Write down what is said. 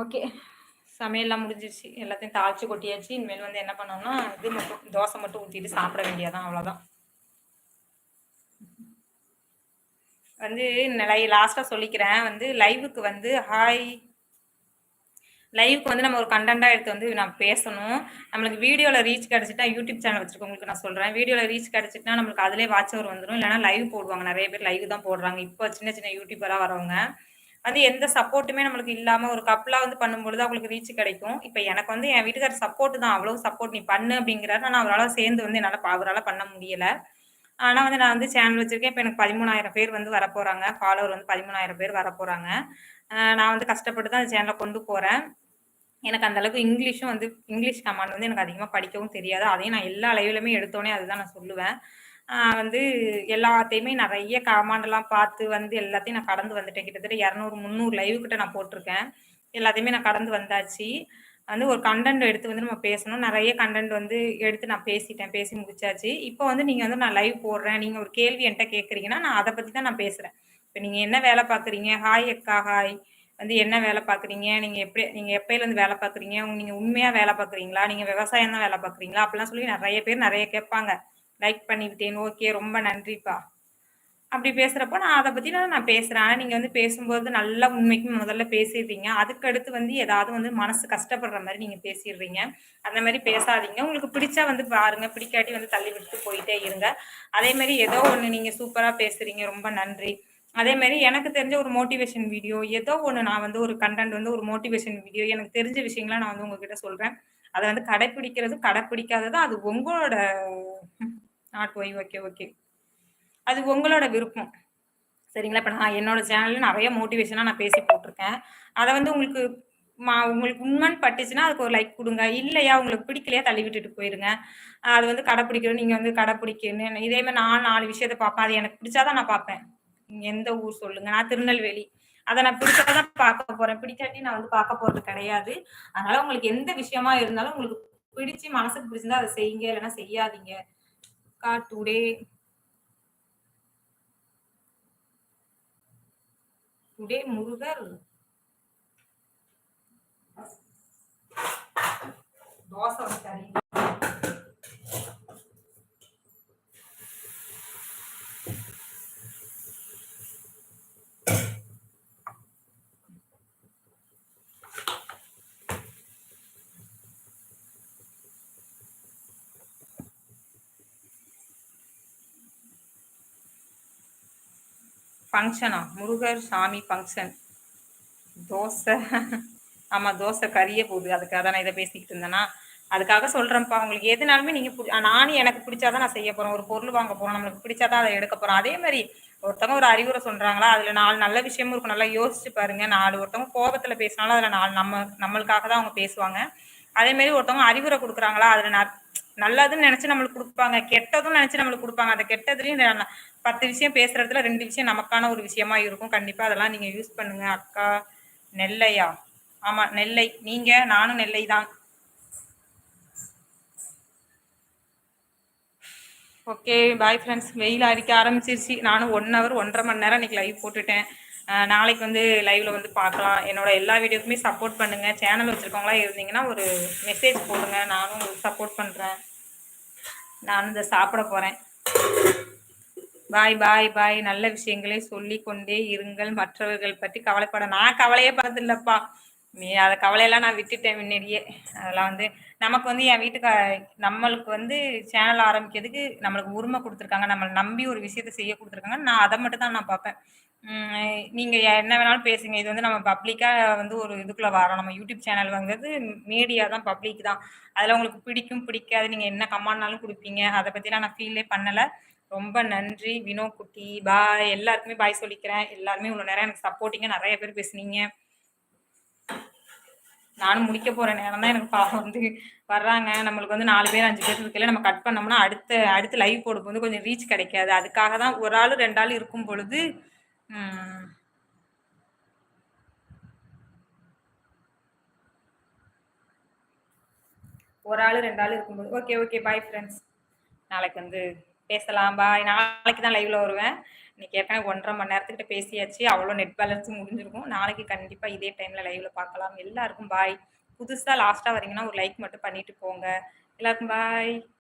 Okay. சமையல்லாம் முடிஞ்சிருச்சு. எல்லாத்தையும் தாளித்து கொட்டியாச்சு. இனிமேல் வந்து என்ன பண்ணோம்னா இது மட்டும் தோசை மட்டும் ஊற்றிட்டு சாப்பிட வேண்டியதான் அவ்வளோதான் வந்து லை லாஸ்ட்டாக சொல்லிக்கிறேன். வந்து லைவுக்கு வந்து ஹாய் லைவுக்கு வந்து நம்ம ஒரு கண்டென்ட்டாக எடுத்து வந்து நான் பேசணும். நம்மளுக்கு வீடியோவில் ரீச் கிடச்சிட்டா யூடியூப் சேனல் வச்சுருக்கவங்களுக்கு நான் சொல்கிறேன் வீடியோவில் ரீச் கிடச்சிட்டுனா நம்மளுக்கு அதிலே வாட்ச் ஓவர் வந்துடும் இல்லைனா லைவ் போடுவாங்க. நிறைய பேர் லைவ் தான் போடுறாங்க. இப்போ சின்ன சின்ன யூடியூபராக வரவங்க. வந்து எந்த சப்போர்ட்டுமே நம்மளுக்கு இல்லாமல் ஒரு கப்பலாக வந்து பண்ணும்பொழுது அவங்களுக்கு ரீச் கிடைக்கும். இப்போ எனக்கு வந்து என் வீட்டுக்கார சப்போர்ட் தான். அவ்வளோ சப்போர்ட் நீ பண்ணு அப்படிங்கிறாரு. நான் அவரால் சேர்ந்து வந்து என்னால் அவரால் பண்ண முடியலை. ஆனால் வந்து நான் வந்து சேனல் வச்சுருக்கேன். இப்போ எனக்கு பதிமூணாயிரம் பேர் வந்து வரப்போகிறாங்க ஃபாலோவர் வந்து பதிமூணாயிரம் பேர் வரப்போகிறாங்க நான் வந்து கஷ்டப்பட்டு தான் அந்த சேனலை கொண்டு போகிறேன் எனக்கு அந்த அளவுக்கு இங்கிலீஷும் வந்து இங்கிலீஷ் கமாண்ட் வந்து எனக்கு அதிகமாக படிக்கவும் தெரியாது. அதையும் நான் எல்லா அளவிலுமே எடுத்தோடனே அதுதான் நான் சொல்லுவேன். வந்து எல்லாத்தையுமே நிறைய கமாண்டெல்லாம் பார்த்து வந்து எல்லாத்தையும் நான் கடந்து வந்துட்டேன். கிட்டத்தட்ட இரநூறு முந்நூறு லைவ் கிட்ட நான் போட்டிருக்கேன். எல்லாத்தையுமே நான் கடந்து வந்தாச்சு. வந்து ஒரு கண்டென்ட் எடுத்து வந்து நம்ம பேசணும். நிறைய கண்டென்ட் வந்து எடுத்து நான் பேசிட்டேன். பேசி முடிச்சாச்சு. இப்போ வந்து நீங்கள் வந்து நான் லைவ் போடுறேன். நீங்கள் ஒரு கேள்வி என்கிட்ட கேட்குறீங்கன்னா நான் அதை பற்றி தான் நான் பேசுகிறேன் இப்போ நீங்கள் என்ன வேலை பார்க்குறீங்க? ஹாய் அக்கா ஹாய் வந்து என்ன வேலை பார்க்குறீங்க? நீங்கள் எப்படி நீங்கள் எப்பயிலேருந்து வேலை பார்க்குறீங்க? நீங்கள் உண்மையாக வேலை பார்க்குறீங்களா? நீங்கள் விவசாயம் தான் வேலை பார்க்குறீங்களா? அப்படிலாம் சொல்லி நிறைய பேர் நிறைய கேட்பாங்க. லைக் பண்ணிவிட்டேன். ஓகே ரொம்ப நன்றிப்பா. அப்படி பேசுகிறப்போ நான் அதை பற்றி நான் பேசுகிறேன் ஆனால் நீங்கள் வந்து பேசும்போது நல்லா உண்மைக்கு முதல்ல பேசிடுறீங்க. அதுக்கடுத்து வந்து ஏதாவது வந்து மனசு கஷ்டப்படுற மாதிரி நீங்கள் பேசிடுறீங்க. அந்த மாதிரி பேசாதீங்க. உங்களுக்கு பிடிச்சா வந்து பாருங்கள் பிடிக்காட்டி வந்து தள்ளி விட்டு போயிட்டே இருங்க. அதே மாதிரி ஏதோ ஒன்று நீங்கள் சூப்பராக பேசுகிறீங்க ரொம்ப நன்றி. அதே மாதிரி எனக்கு தெரிஞ்ச ஒரு மோட்டிவேஷன் வீடியோ ஏதோ ஒன்று நான் வந்து ஒரு கண்டென்ட் வந்து ஒரு மோட்டிவேஷன் வீடியோ எனக்கு தெரிஞ்ச விஷயங்களாம் நான் வந்து உங்ககிட்ட சொல்கிறேன் அதை வந்து கடைப்பிடிக்கிறது கடைப்பிடிக்காதது அது உங்களோட நாட் ஒய் ஓகே ஓகே அது உங்களோட விருப்பம். சரிங்களா? இப்போ நான் என்னோட சேனலில் நிறைய மோட்டிவேஷனாக நான் பேசி போட்டிருக்கேன். அதை வந்து உங்களுக்கு மா உங்களுக்கு உண்மைன்னு பட்டுச்சுன்னா அதுக்கு ஒரு லைக் கொடுங்க. இல்லையா உங்களுக்கு பிடிக்கலையா தள்ளி விட்டுட்டு போயிருங்க. அது வந்து கடைப்பிடிக்கணும். நீங்கள் வந்து கடைப்பிடிக்கணும் இதே மாதிரி நான் நாலு விஷயத்த பார்ப்பேன். அது எனக்கு பிடிச்சாதான் நான் பார்ப்பேன். நீங்கள் எந்த ஊர் சொல்லுங்க. நான் திருநெல்வேலி. அதை நான் பிடிச்சாதான் பார்க்க போறேன். பிடிக்காட்டி நான் வந்து பார்க்க போறது கிடையாது. அதனால உங்களுக்கு எந்த விஷயமா இருந்தாலும் உங்களுக்கு பிடிச்சி மனசுக்கு பிடிச்சிருந்தா அதை செய்யுங்க. இல்லைன்னா செய்யாதீங்க. கா டுடே டுடே முருகர் தோசை ஃபங்க்ஷனா முருகர் சாமி ஃபங்க்ஷன் தோசை. ஆமாம் தோசை கறியே போகுது. அதுக்காக தான் நான் இதை பேசிக்கிட்டு இருந்தேன்னா அதுக்காக சொல்கிறேன்ப்பா உங்களுக்கு எதுனாலுமே நீங்கள் பிடி நானும் எனக்கு பிடிச்சாதான் நான் செய்ய போகிறேன் ஒரு பொருள் வாங்க போகிறோம் நம்மளுக்கு பிடிச்சாதான் அதை எடுக்க போகிறோம் அதே மாதிரி ஒருத்தவங்க ஒரு அறிவுரை சொல்கிறாங்களா அதில் நாலு நல்ல விஷயமும் இருக்கும். நல்லா யோசிச்சு பாருங்கள் நாலு ஒருத்தவங்க கோபத்தில் பேசினாலும் அதில் நாலு நம்ம நம்மளுக்காக தான் அவங்க பேசுவாங்க. அதேமாரி ஒருத்தவங்க அறிவுரை கொடுக்குறாங்களா? அதில் நான் நல்லதுன்னு நினைச்சு நம்மளுக்கு கொடுப்பாங்க கெட்டதும் நினைச்சு நம்மளுக்கு கொடுப்பாங்க. அந்த கெட்டதுலயும் பத்து விஷயம் பேசுறதுல ரெண்டு விஷயம் நமக்கான ஒரு விஷயமா இருக்கும். கண்டிப்பா அதெல்லாம் நீங்க யூஸ் பண்ணுங்க. அக்கா நெல்லையா? ஆமா நெல்லை. நீங்க நானும் நெல்லை தான் ஓகே பாய் ஃப்ரெண்ட்ஸ் வெயில் அடிக்க ஆரம்பிச்சிருச்சு. நானும் ஒன் ஹவர் ஒன்றரை மணி நேரம் இன்னைக்கு லைவ் போட்டுட்டேன். நாளைக்கு வந்து லைவில் வந்து பார்க்கலாம். என்னோட எல்லா வீடியோக்குமே சப்போர்ட் பண்ணுங்கள் சேனல் வச்சுருக்கவங்களா இருந்தீங்கன்னா ஒரு மெசேஜ் போடுங்க. நானும் உங்களுக்கு சப்போர்ட் பண்ணுறேன் நானும் இந்த சாப்பிட போகிறேன் பாய் பாய் பாய் நல்ல விஷயங்களை சொல்லி கொண்டே இருங்கள். மற்றவர்கள் பற்றி கவலைப்பட நான் கவலையே படுறதில்லப்பா. நீ அதை கவலையெல்லாம் நான் விட்டுட்டேன் முன்னாடியே. அதெல்லாம் வந்து நமக்கு வந்து என் வீட்டுக்கு நம்மளுக்கு வந்து சேனல் ஆரம்பிக்கிறதுக்கு நம்மளுக்கு உரிமை கொடுத்துருக்காங்க. நம்மளை நம்பி ஒரு விஷயத்த செய்ய கொடுத்துருக்காங்க. நான் அதை மட்டும் தான் நான் பார்ப்பேன். நீங்கள் என்ன வேணாலும் பேசுங்க. இது வந்து நம்ம பப்ளிக்காக வந்து ஒரு இதுக்குள்ளே வரோம். நம்ம யூடியூப் சேனல் வாங்குறது மீடியா தான் பப்ளிக் தான். அதில் உங்களுக்கு பிடிக்கும் பிடிக்காது நீங்கள் என்ன கமாண்ட்னாலும் கொடுப்பீங்க. அதை பற்றிலாம் நான் ஃபீலே பண்ணலை. ரொம்ப நன்றி. வினோ குட்டி. பாய் எல்லாருக்குமே பாய் சொல்லிக்கிறேன். எல்லாருமே இவ்வளோ நேரம் எனக்கு சப்போர்ட்டிங்காக நிறைய பேர் பேசுனீங்க. நானும் முடிக்க போகிற நேரம் தான் எனக்கு பாவம் வந்து வர்றாங்க. நம்மளுக்கு வந்து நாலு பேர் அஞ்சு பேர் இருக்கல நம்ம கட் பண்ணோம்னா அடுத்த அடுத்து லைவ் போடும்போது கொஞ்சம் ரீச் கிடைக்காது. அதுக்காக தான் ஒரு ஆள் ரெண்டு ஆள் இருக்கும் பொழுது ஒரு ஆள் ரெண்டு ஆள் இருக்கும்போது ஓகே ஓகே பாய் ஃப்ரெண்ட்ஸ் நாளைக்கு வந்து பேசலாம். பாய் நாளைக்கு தான் லைவ்ல வருவேன். இன்னைக்கு ஏற்கனவே ஒன்றரை மணி நேரத்துக்கிட்ட பேசியாச்சு. அவ்வளோ நெட் பேலன்ஸும் முடிஞ்சிருக்கும். நாளைக்கு கண்டிப்பாக இதே டைமில் லைவில் பார்க்கலாம். எல்லாருக்கும் பாய் புதுசாக லாஸ்ட்டாக வரீங்கன்னா ஒரு லைக் மட்டும் பண்ணிட்டு போங்க. எல்லாருக்கும் பாய்